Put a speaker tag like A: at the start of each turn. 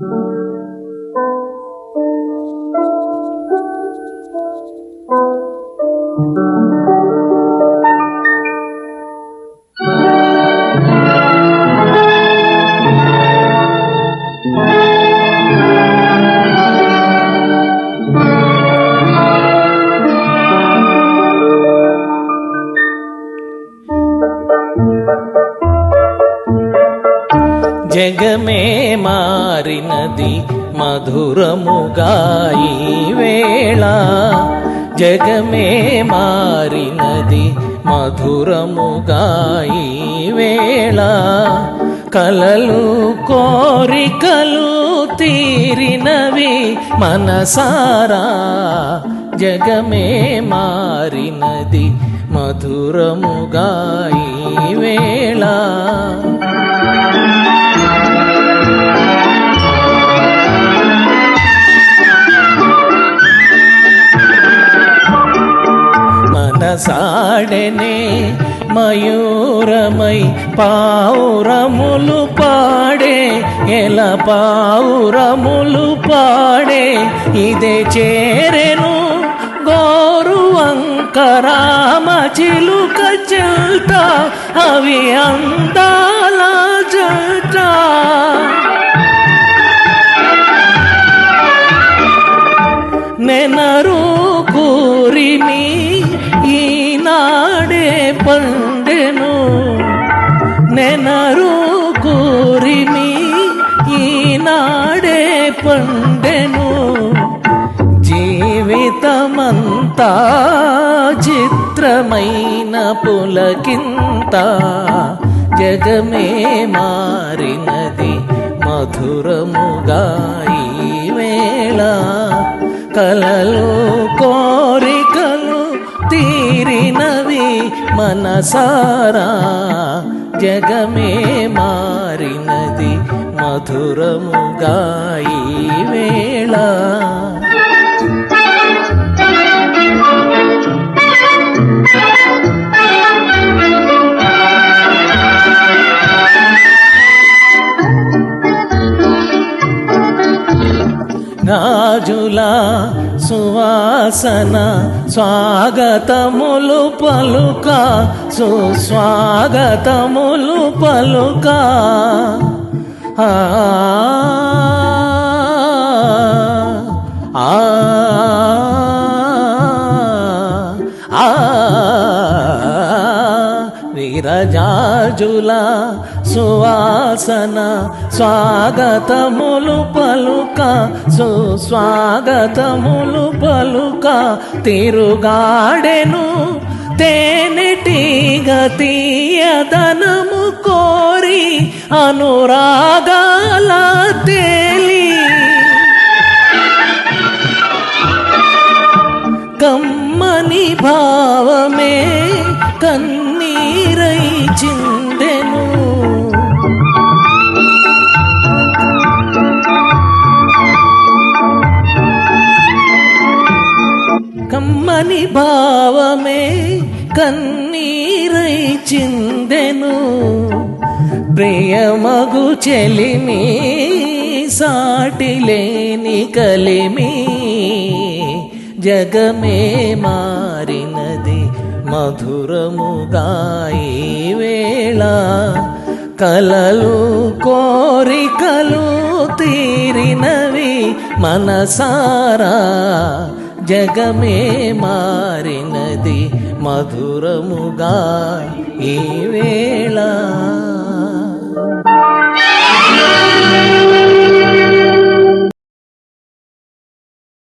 A: Mm-hmm. జగమే మారినది మధురముగాయి వేళ. జగమే మారినది మధురముగాయి వేళ. కలలు కోరికలు తీరినవి మనసారా. జగమే మారినది మధురముగాయి వేళ. మనసాడనే మయూరమై పావురములు పాడే ఎలా పావురములు పాడే ఇదే చేరెను గోరు అంకరామ చిలుక చెల్తా అవి అందాల జట పండెను నెనరు కోరిని ఈనాడే పండెను జీవితమంతా చిత్రమైన పులకింత జగమే మారినది మధురముగా ఈ వేళ. కలలు మనసారా జగమే మారినది మధురముగా ఈ వేళ గాజుల సువాసన స్వాగతములు పలుక సుస్వాగతములు పలుక. ఆ విరజాజుల సువాసన స్వాగతములు పలుక సుస్వాగతములు పలుక తిరుగాడెను తేనెటీగ తీయదనము కోరి అనురాగాల తేలి. కమ్మని భావమే కన్నీరై చిందెను కమ్మని భావమే కన్నీరై చిందెను. ప్రియమగు చెలిమి సాటి లేని కలిమి. జగమే మారినది మధురముగా ఈ కలలు కోరికలు తీరినవి మనసారా. జగమే మారినది మధురముగా ఈ వేళ.